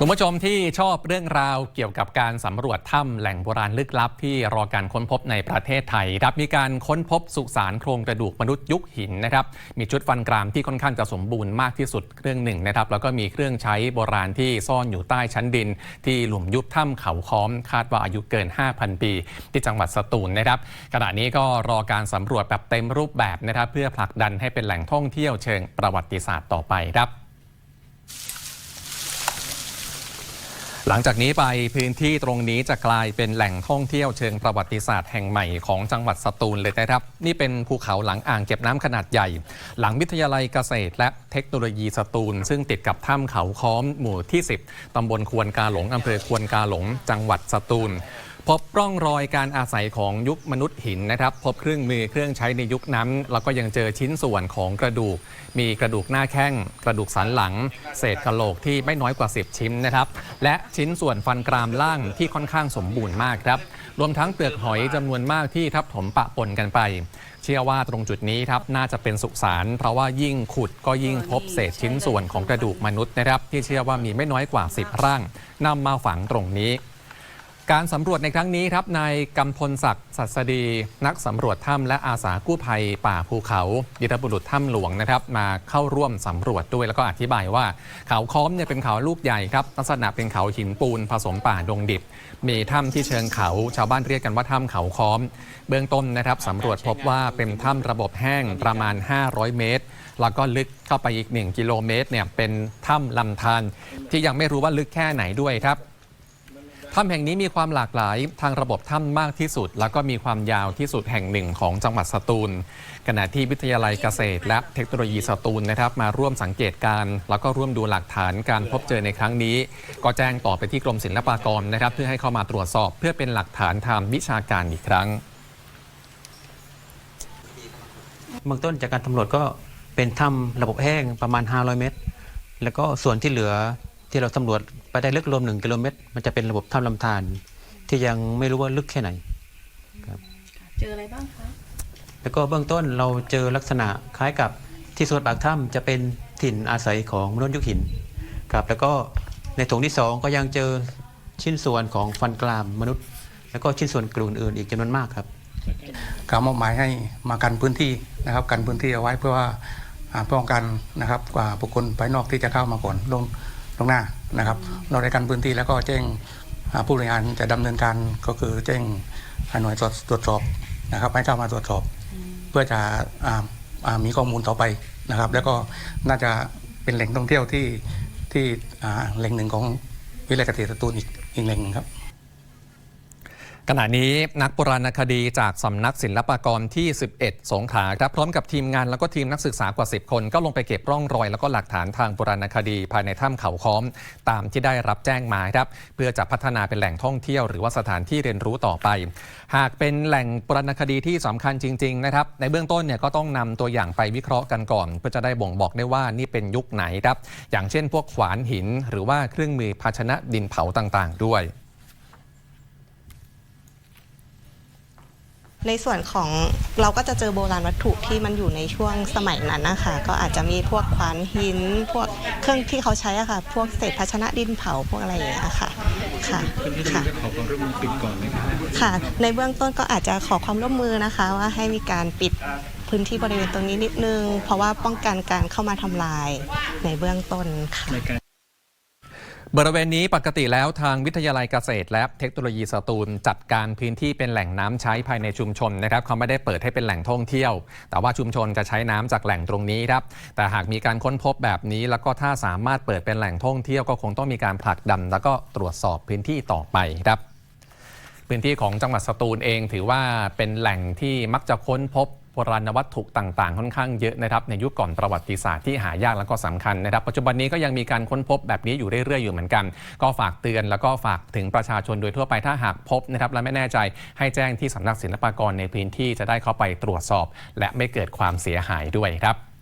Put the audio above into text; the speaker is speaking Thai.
คุณผู้ชมที่ชอบเรื่องราวเกี่ยวกับการสำรวจถ้ำแหล่งโบราณลึกลับ ที่รอการค้นพบในประเทศไทยครับมีการค้นพบสุสานโครงกระดูกมนุษย์ยุคหินนะครับมีชุดฟันกรามที่ค่อนข้างจะสมบูรณ์มากที่สุดเครื่องหนึ่งนะครับแล้วก็มีเครื่องใช้โบราณที่ซ่อนอยู่ใต้ชั้นดิน ที่หลุมยุบถ้ำเขาค้อม คาดว่าอายุเกิน 5,000 ปี ที่จังหวัดสตูลนะครับขณะนี้ก็รอการสำรวจแบบเต็มรูปแบบนะครับเพื่อผลักดันให้เป็นแหล่งท่องเที่ยวเชิงประวัติศาสตร์ต่อไปครับ หลังจากนี้ไปพื้นที่ตรงนี้จะกลายเป็นแหล่งท่องเที่ยวเชิงประวัติศาสตร์แห่งใหม่ของจังหวัดสตูลเลยนะครับ นี่เป็นภูเขาหลังอ่างเก็บน้ำขนาดใหญ่ หลังวิทยาลัยเกษตร และเทคโนโลยีสตูล ซึ่งติดกับถ้ำเขาค้อมหมู่ที่ 10ตำบลควนกาหลงอำเภอควนกาหลง จังหวัดสตูล พบร่องรอยการอาศัยของยุคมนุษย์หินนะครับ พบเครื่องมือเครื่องใช้ในยุคนั้น แล้วก็ยังเจอชิ้นส่วนของกระดูก มีกระดูกหน้าแข้ง กระดูกสันหลัง เศษกะโหลกที่ไม่น้อยกว่า 10 ชิ้นนะครับ และชิ้นส่วนฟันกรามล่างที่ค่อนข้างสมบูรณ์มากครับ รวมทั้งเปลือกหอยจำนวนมากที่ทับถมปะปนกันไป เชื่อว่าตรงจุดนี้ครับน่าจะเป็นสุสานเพราะว่ายิ่งขุดก็ยิ่งพบเศษชิ้นส่วนของกระดูกมนุษย์นะครับ ที่เชื่อว่ามีไม่น้อยกว่า 10 ร่างนำมาฝังตรงนี้ การสำรวจในครั้งนี้ครับนายกำพลศักดิ์สัสดี นักสำรวจถ้ำและอาสากู้ภัยป่าภูเขายุทธบุรุษถ้ำหลวงนะครับ มาเข้าร่วมสำรวจด้วยแล้วก็อธิบายว่า เขาค้อมเนี่ยเป็นเขาลูกใหญ่ครับลักษณะเป็นเขาหินปูนผสมป่าดงดิบ มีถ้ำที่เชิงเขาชาวบ้านเรียกกันว่าถ้ำเขาค้อม เบื้องต้นนะครับสำรวจพบว่าเป็นถ้ำระบบแห้งประมาณ 500 เมตรแล้วก็ลึกเข้าไปอีก 1 กิโลเมตรเนี่ยเป็นถ้ำลำธารที่ยังไม่รู้ว่าลึกแค่ไหนด้วยครับ ถ้ำแห่งนี้มีความหลากหลายทางระบบถ้ำมากที่สุด แล้วก็มีความยาวที่สุดแห่งหนึ่งของจังหวัดสตูลขณะที่วิทยาลัยเกษตร และเทคโนโลยีสตูลนะครับ มาร่วมสังเกตการ แล้วก็ร่วมดูหลักฐานการพบเจอในครั้งนี้ ก็แจ้งต่อไปที่กรมศิลปากรนะครับ เพื่อให้เข้ามาตรวจสอบ เพื่อเป็นหลักฐานทางวิชาการอีกครั้งเบื้องต้นจากการสำรวจก็เป็นถ้ำระบบแห้งประมาณ 500 เมตร แล้วก็ส่วนที่เหลือ ที่เราสำรวจไปได้ลึกรวม1กิโลเมตร มันจะเป็นระบบถ้ำลำธารที่ยังไม่รู้ว่าลึกแค่ไหนเจออะไรบ้างคะแล้วก็เบื้องต้นเราเจอลักษณะคล้ายกับที่ส่วนปากถ้ำจะเป็นถิ่นอาศัยของมนุษย์ยุคหินครับแล้วก็ในโถงที่สองก็ยังเจอชิ้นส่วนของฟันกรามมนุษย์ แล้วก็ชิ้นส่วนกลุ่มอื่นๆอีกจำนวนมากครับการมอบหมายให้มากันพื้นที่นะครับกันพื้นที่เอาไว้เพื่อว่าอ่าป้องกันนะครับกว่าบุคคลภายนอกที่จะเข้ามาก่อนลง ลงหน้านะครับ เราได้กันพื้นที่แล้วก็แจ้งผู้บริหารจะดำเนินการก็คือแจ้งหน่วยตรวจสอบนะครับให้เข้ามาตรวจสอบ เพื่อจะมีข้อมูลต่อไปนะครับ แล้วก็น่าจะเป็นแหล่งท่องเที่ยวที่ที่แหล่งหนึ่งของวิทยาลัยเกษตรตูนอีกอีกแหล่งหนึ่งครับ ขณะนี้นักโบราณคดีจากสำนักศิลปากรที่ 11 สงขลาครับพร้อมกับทีมงานแล้วก็ทีมนักศึกษากว่า 10 คน ก็ลงไปเก็บร่องรอย แล้วก็หลักฐานทางโบราณคดีภายในถ้ำเขาค้อม ตามที่ได้รับแจ้งมาครับเพื่อจะพัฒนาเป็นแหล่งท่องเที่ยวหรือว่าสถานที่เรียนรู้ต่อไป หากเป็นแหล่งโบราณคดีที่สำคัญจริงๆนะครับในเบื้องต้นเนี่ยก็ต้องนำตัวอย่างไปวิเคราะห์กันก่อน เพื่อจะได้บ่งบอกได้ว่านี่เป็นยุคไหนครับอย่างเช่น พวกขวานหิน หรือว่าเครื่องมือภาชนะดินเผาต่าง ๆ ด้วย ในส่วนของเราก็จะเจอโบราณวัตถุที่มันอยู่ในช่วงสมัยนั้นนะคะก็อาจจะมีพวกขวานหิน พวกเครื่องที่เขาใช้อะค่ะ พวกเศษภาชนะดินเผาพวกอะไรอย่างเงี้ยค่ะค่ะค่ะขอความร่วมมือปิดก่อนไหมค่ะ ในเบื้องต้นก็อาจจะขอความร่วมมือนะคะ ว่าให้มีการปิดพื้นที่บริเวณตรงนี้นิดนึง เพราะว่าป้องกันการเข้ามาทำลายในเบื้องต้นค่ะ บริเวณนี้ปกติแล้วทางวิทยาลัยเกษตร และเทคโนโลยีสตูลจัดการพื้นที่เป็นแหล่งน้ำใช้ภายในชุมชนนะครับเขาไม่ได้เปิดให้เป็นแหล่งท่องเที่ยว แต่ว่าชุมชนจะใช้น้ำจากแหล่งตรงนี้ครับแต่หากมีการค้นพบแบบนี้ แล้วก็ถ้าสามารถเปิดเป็นแหล่งท่องเที่ยวก็คงต้องมีการผลักดันแล้วก็ตรวจสอบพื้นที่ต่อไปครับพื้นที่ของจังหวัดสตูลเองถือว่าเป็นแหล่งที่มักจะค้นพบ โบราณวัตถุต่างๆ ค่อนข้างเยอะนะครับในยุคก่อนประวัติศาสตร์ที่หายากแล้วก็สำคัญนะครับ ปัจจุบันนี้ก็ยังมีการค้นพบแบบนี้อยู่เรื่อยๆ อยู่เหมือนกัน ก็ฝากเตือนแล้วก็ฝากถึงประชาชนโดยทั่วไปถ้าหากพบนะครับและไม่แน่ใจให้แจ้งที่สำนักศิลปากรในพื้นที่จะได้เข้าไปตรวจสอบ และไม่เกิดความเสียหายด้วยครับ